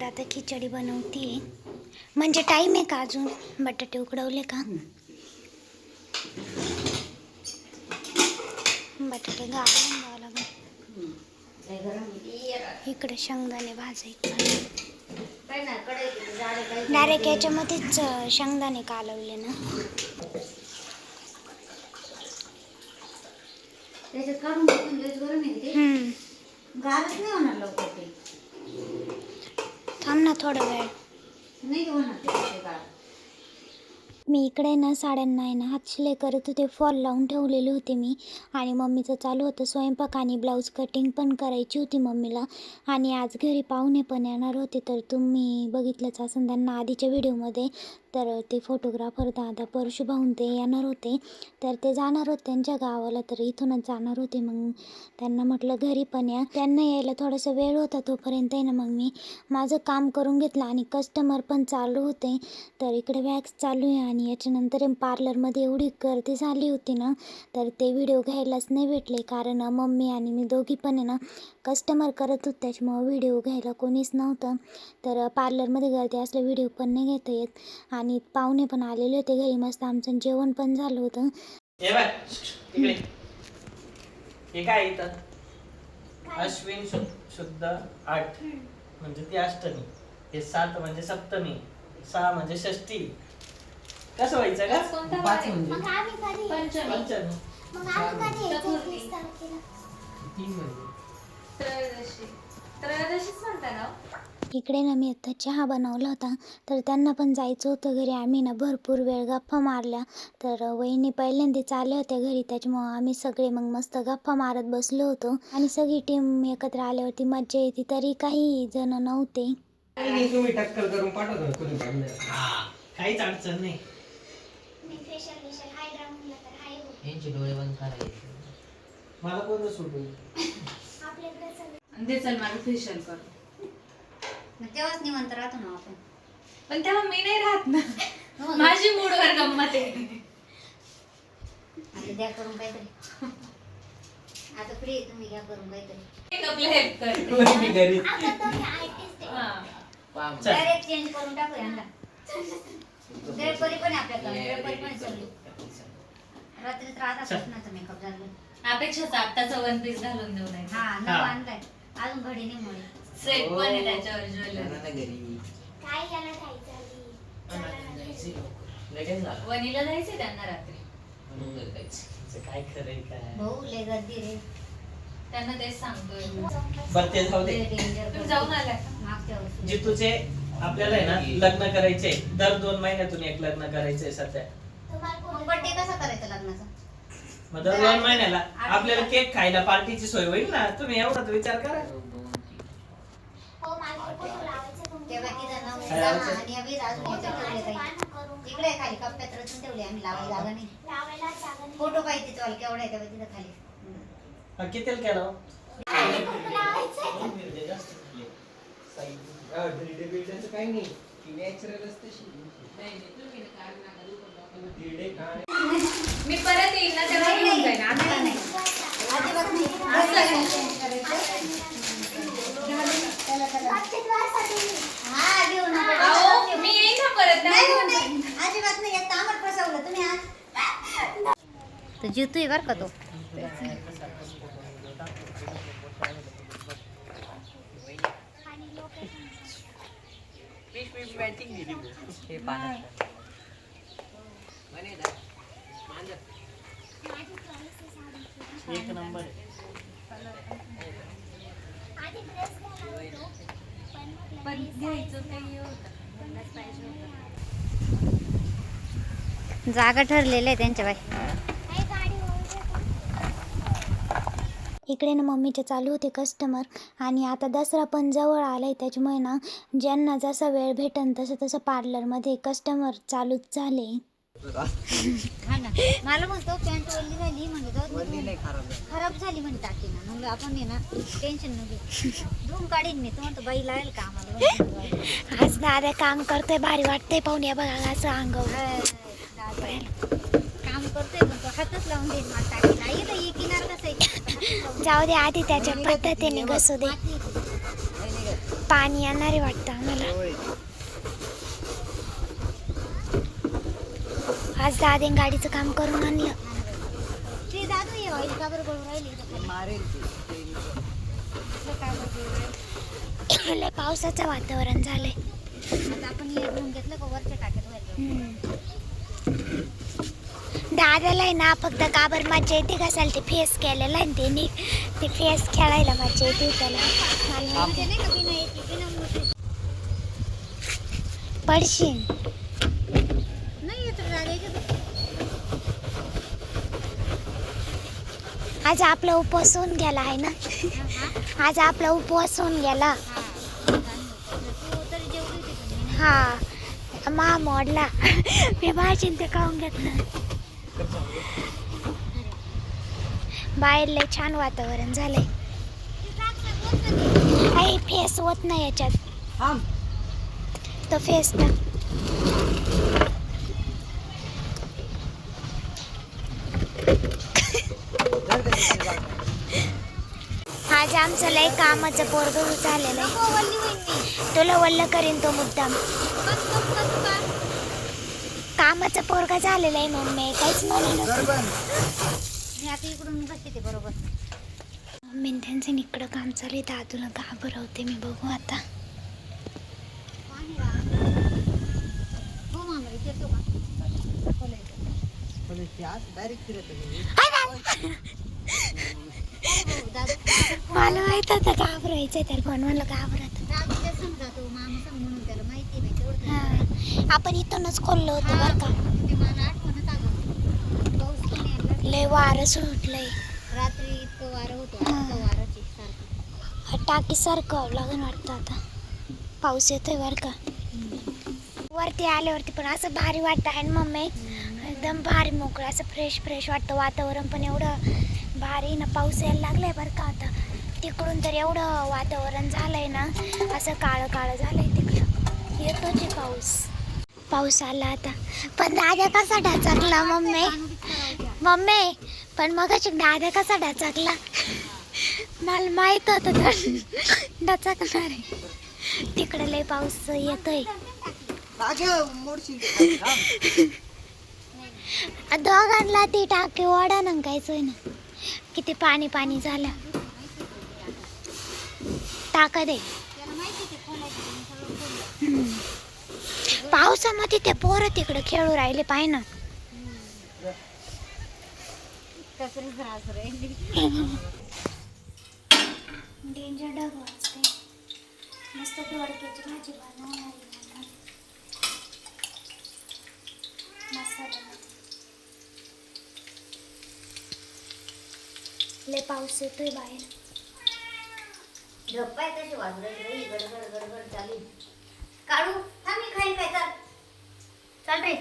इकडं आता खिचडी बनवते. म्हणजे टाईम आहे का अजून? बटाटे उकडवले का? बटाटे घालून द्यावं लागेल. इकडे शेंगदाणे भाजायचे. डायरेक्ट याच्यामध्येच शेंगदाणे कालवले ना. थांब ना थोडा वेळ. नाही होणार मी इकडे ना साड्यांना आहे ना हात शिलाई करत होते फॉल लावून ठेवलेले होते मी. आणि मम्मीचं चालू होतं स्वयंपाक आणि ब्लाऊज कटिंग पण करायची होती मम्मीला. आणि आज घरी पाहुणे पण येणार होते तर तुम्ही बघितलंच असं त्यांना आधीच्या व्हिडिओमध्ये तर ते फोटोग्राफर दादा परशु भाऊन ते येणार होते. तर ते जाणार होते त्यांच्या गावाला तर इथूनच जाणार होते. मग त्यांना म्हटलं घरी पण या. त्यांना यायला थोडासा वेळ होता तोपर्यंत आहे ना मग मी माझं काम करून घेतलं आणि कस्टमर पण चालू होते. तर इकडे वॅक्स चालू आहे आणि याच्यानंतर पार्लरमध्ये एवढी गर्दी झाली होती ना तर ते व्हिडिओ घ्यायलाच नाही भेटले. कारण मम्मी आणि मी दोघी पण आहे ना कस्टमर करत होत त्याच्यामुळं व्हिडिओ घ्यायला कोणीच नव्हतं. तर पार्लरमध्ये गर्दी असल्या व्हिडिओ पण नाही घेता येत. आणि पाहुणे पण आलेले होते घरी मस्त आमचं जेवण पण झालं होतं. हे बघ इकडे. काय इथं? अश्विन शुद्ध आठ. म्हणजे ती अष्टमी. हे सात म्हणजे सप्तमी. सहा म्हणजे षष्टी कसं व्हायचं का पाच म्हणजे. पंचमी. तीन म्हणजे. त्रयोदशी. त्रयोदशीच म्हणता ना? इकडे ना मी आता चहा बनवला होता तर त्यांना पण जायचं होतं घरी. आम्ही ना भरपूर वेळ गप्पा मारल्या. तर वहिनी पहिल्यांदाच आल्या होत्या घरी त्याच्यामुळं आम्ही सगळे मग मस्त गप्पा मारत बसलो होतो. आणि सगळी टीम एकत्र आल्यावरती मज्जा येते तरी काही जण नव्हते. तुम्ही करून पाठवतो कोणी हा काहीच अडचण नाही. यांचे डोळे बंद करायचे. मला कोण सोडून दे चल माझं फेशियल कर मग तेव्हाच निवंत राहतो ना आपण. पण तेव्हा मी नाही राहत ना. हो ना. माझी मूडवर गंमत आहे. आता द्या करून काहीतरी. आता फ्री आहे तुम्ही घ्या करून काहीतरी. एक आपलं हेल्प कर. मी घरी. हा. चल. डायरेक्ट चेंज करून टाकू यांना. पण आहे आपल्याकडे. ड्रेपरी पण आहे सगळी रात्री तर आता कृष्णाचा मेकअप झाला. अपेक्षाच आत्ताचा वन पीस घालून देऊ नये हा हा. अजून घडी नाही मुळे सेट पण आहे त्याच्यावर ज्वेलरी झालं वनीला जायचंय त्यांना रात्री. जायचं. काय खरंय काय? भाऊ लय गर्दी रे. त्यांना तेच सांगतोय. बरं ते जाऊ दे. लय डेंजर तुम्ही जाऊन आल्या. का? मागच्या वर्षी. जितूचे आपल्याला आहे ना लग्न करायचे दर दोन महिन्यातून एक लग्न करायचंय सध्या. मग बर्थडे कसा करायचा लग्नाचा? मग दर दोन महिन्याला आपल्याला केक खायला पार्टीची सोय होईल ना? तुम्ही एवढाच विचार करा. दहा लावायचं? आणि ठेवले इकडे खाली कप्प्यात रचून ठेवले आम्ही लावायला जागा नाही. फोटो पाहिजे तुम्हाला केवढा आहे तेव्हा तिथं खाली. हा, कितीला केलं हो? हा, काही नाही. ती नॅचरलच तशी धिरडे काय मी परत येईल ना तेव्हा घेऊन जाईन. आता नाही हा मी येईन ना परत हो, तर जितू बर का तो. हे पाण्यात. एक नंबर जागा ठरलेल्या आहे त्यांच्या बाई. इकडे ना मम्मीचे चालू होते कस्टमर आणि आता दसरा पण जवळ आला आहे त्याच्यामुळे ना ज्यांना जसा वेळ भेटन तसं तसं पार्लरमध्ये कस्टमर चालूच झाले. मला म्हणतो पॅन्ट वल्ली झाली म्हणजे जाऊ दे. वल्ली नाही खराब झाली. म्हणते टाकी ना. म्हणलं आपण आहे ना टेन्शन नको धुवून काढीन मी. तू म्हणतो बाई लावेल का आम्हाला? आज दादा काम करतोय भारी वाटतंय पाहुणे बघा असं अंगावर. दादा. काम करतोय पण तो हातच लावून देईन मला टाकीला आई तर ही किनार कसं जाऊ दे आधी त्याच्या पद्धतीने घसू दे. पाणी येणार वाटतं आम्हाला. आज दादे गाडीचं काम करून आणलं. ते दादू ये ऑइल का बरं राहिली इथं खाली? मारेल ते इथं काय बरं करून राहिली? लय पावसाचं वातावरण झालंय. आता आपण हे घेऊन घेतलं का वरच्या टाक्यात व्हायला दादाला आहे ना फक्त काबर मजा येते कसाल ते फेस केलेलं आहे ना त्याने. ते फेस खेळायला मजा येते त्याला. मला नाही का बिना याची बिना मोठी पडशील नाही येत रे दादा याच्यात आज आपला उपवास होऊन गेला आहे ना? आज आपला उपवास होऊन गेला. हा. हा मा मोडला. मी भाजीन ते खाऊन घेतलं. बाहेर लय छान वातावरण झालंय. आई फेस होत नाही याच्यात. तो फेस ना धर ते तिथे जाऊ. आज आमचं लय कामाचं पोरग झालेलं आहे. हो, तुला वल्ल करीन तो मुद्दाम. कामाचं पोरगा झालेलं आहे मम्मी काहीच म्हणू घर बंद मी आता इकडून बसते ते बरोबर. मम्मी त्यांचं इकडं काम चालू आहे दादूला घाबरवते मी बघू आता. हो डायरेक्ट फिरत. हो, दादू मला माहीत होतं घाबरायचं तर पण मला घाबरत समजा तो मामा सांग म्हणून त्याला माहिती आहे बाई तेवढं हा. आपण इथूनच खोललो होतो बरं का. ते मला आठवणच आलं. पाऊस पण यायला लय वारं सुटलंय. रात्री इतकं वारं होतं. आता वाराची सारखं. टाकी सारखं लागून वाटतं आता. पाऊस येतोय बरं का. वरती आल्यावरती पण असं भारी वाटतं आहे ना मम्मी. एकदम भारी मोकळं असं फ्रेश फ्रेश वाटतं वातावरण पण एवढं भारी ना. पाऊस यायला लागलाय बरं का आता. तिकडून तर एवढं वातावरण झालंय ना असं काळं काळं झालंय तिकडं. येतोच आहे पाऊस. पाऊस आला आता. पण दादा कसा ढाचकला मम्मी? मम्मी पण मग दादा कसा ढाचकला? मला माहीत होतं तर ढचकणार आहे. तिकडं लय पाऊस येतोय. दोघांना ती टाकी ओढा ना कायच ना किती पाणी पाणी झालं. टाका दे माहिती आहे. पावसामध्ये ते पोरं तिकडे खेळू राहिले पाय ना. कसं डेंजर डग वाजते मस्त दोडक्याची भाजी बनवणार लय पाऊस येतोय बाहेर. झोपाय आहे वाजलं रे गडगड गडगड चालू काढू? थांब मी खाईल काय? चाल. चाल रे.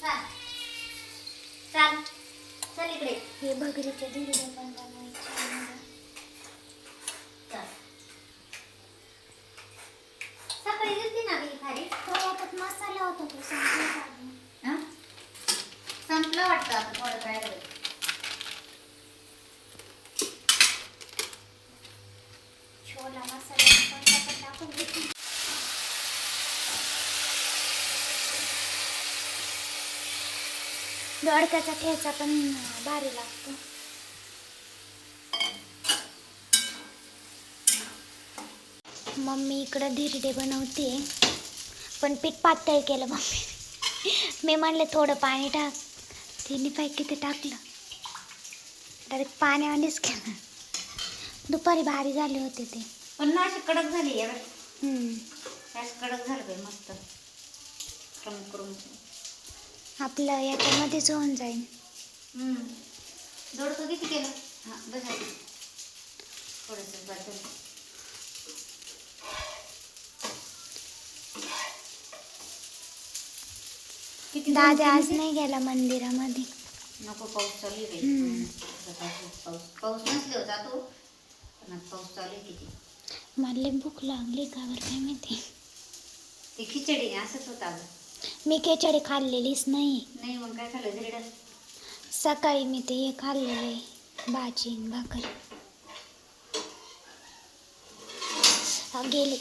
चाल चाल. चल इकडे. हे भगरीचे धिरडे पण बनवायचे आम्हाला. चल सकाळी दिसते ना गं ही खारी तो याच्यात मसाला होता तो संपला काढून. हं? संपलं वाटतं आता थोडं काय करायचं छोला मसाला पण त्याच्यात टाकून घेतली. दोडक्याचा ठेचा पण भारी लागतो. मम्मी इकडं धिरडे बनवते. पण पीठ पातळ केलं मम्मी मी म्हणलं थोडं पाणी टाक. तिने पाय किती टाकलं. डायरेक्ट पाण्यावानेच केलं. दुपारी भारी झाले होते ते. पण ना अशी कडक झाली. अशी कडक झालं बाई मस्त. करून आपलं याच्यामध्येच होऊन जाईल. दोडकं किती केलं? हां बस. थोडंसं दादा आज नाही गेला मंदिरामध्ये. ते? नको पाऊस चालू. पाऊस पाऊस. जातो पण आज पाऊस चालू किती? मला भूक लागली का बरं काय माहिती? ते खिचडी असंच होतं मी खिचडी खाल्लेलीच नाही. नाही मग काय खाल्लं? सकाळी मी ते हे खाल्लेलं भाजी आणि भाकर. गेले.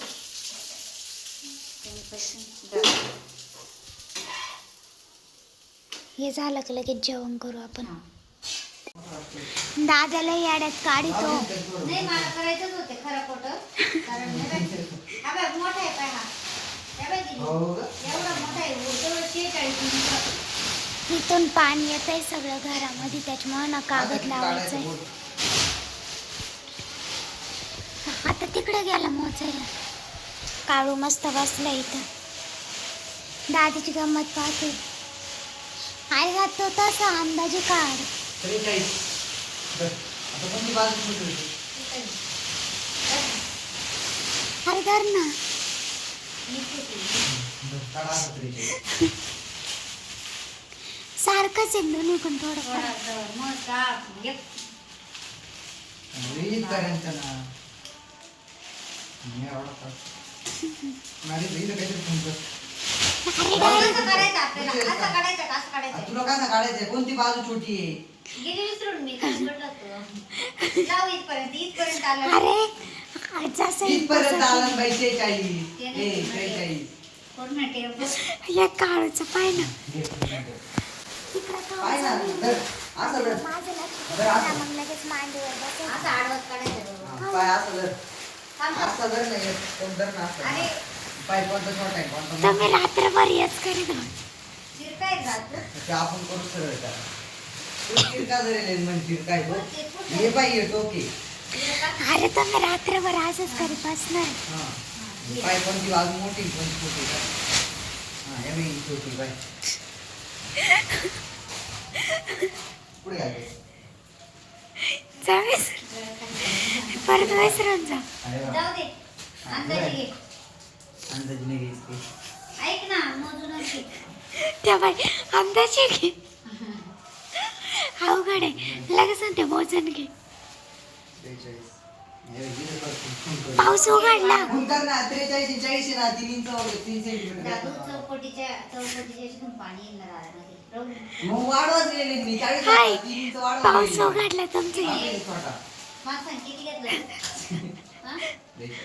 हे झालं की लगेच जेवण करू आपण. दादाला याड्यात काढितो. नाही मला करायचंच होते खरं खोटं. कारण हे बघ, मोठा आहे पाय हा. बघ हो? एवढा मोठा आहे तेवढं शेहेचाळीस इंच. इथून पाणी येत आहे सगळं घरामध्ये त्याच्यामुळे ना कागद लावायचं आहे आता तिकडे गेला मोचायला काळू मस्त बसला इथं. दादीची गंमत पाहते. आई घात तो तसा अंदाजे काढ. त्रेचाळीस. आता कोणती बाजू होती? अरे धर ना बरं, काढा आता त्रेचाळीस. सारखंच आहे दोन्ही पण थोडं थोडा जवळ, मग का- एक आणि इथपर्यंत ना. मी एवढा पास. माझी बहीण काहीतरी फोन कर. अरे असं करायचं आपल्याला असं काढायचं का असं आ, काढायचं तुला काय ना काढायचंय कोणती बाजू छोटी आहे गेली विसरून मी जाऊ इथपर्यंत इथपर्यंत आलं अरे जसं येईल इथपर्यंत तसं आला ना बाई शेहेचाळीस ते ए नाही त्रेचाळीस पूर्ण टेबल या काळूचं पाय ना पाय धर. असं धर. माझं लक्ष बरं, असं. मग लगेच मांडीवर. असं आडवत काढायचं बरोबर. हा, पाय असं धर. असं धर नाही कोण धर ना असं. अरे पाय कोणता छोटा आहे कोणता मोठा तुम्ही रात्रभर येच करीत राहा. शिरकाय जात ते आपण करू सरळ तू तो ते? हे पाहिजे टोके अरे तुम्ही रात्रभर असंच करीत बसणार. हा. पाय कोणती बाजू मोठी कोणती छोटी काय हा हे बाई छोटी पाय पुढे घाल. परत विसरून जा. अरे वा. जाऊ दे. अंदाजे घे अंदाज नाही घ्यायची. ऐक ना मोजूनच घे. त्या बाई अंदाजे घे. अवघड आहे लगेच म्हणते मोजून घे हे. पाऊस उघडला पाणी येईल ना दे. हाय पाऊस. उघडला तुमचे ते छोटा मला सांग किती घेतलं हा? त्रेचाळीस.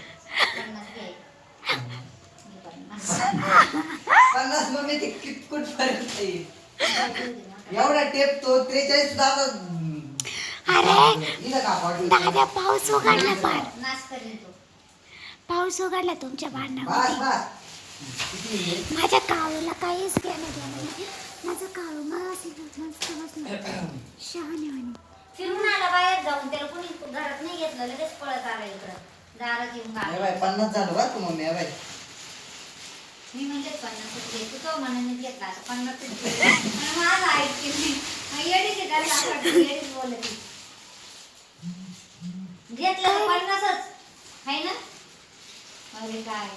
पन्नास घे घे पन्नास. पन्नास मग मी ते कित कुठपर्यंत येईल जाऊ दे ना. एवढा टेप तो त्रेचाळीस सुद्धा अरे इथं का पाठवलं? दादा पाऊस उघडला पार नाश करीन तो. पाऊस उघडला तुमच्या बस भांडणामध्ये. बस किती आहे? माझ्या काळूला काहीच घेणं देणं नाही. माझं काळू मस्त मस्त बसलं शहाणे म्हणे फिरून आला बाहेर जाऊन त्याला कोणी घरात नाही घेतलं लगेच पळत आला इकडं. दारात येऊन हे पन्नास झालं बरं का मम्मी बाय मी म्हणजे पन्नास घे तू तो मनाने घेतला आता पन्नास माझा ऐकते मी. येडीच आहे त्याला आपण येडीच बोलत घेतलं पन्नासच. आहे ना? अरे काय?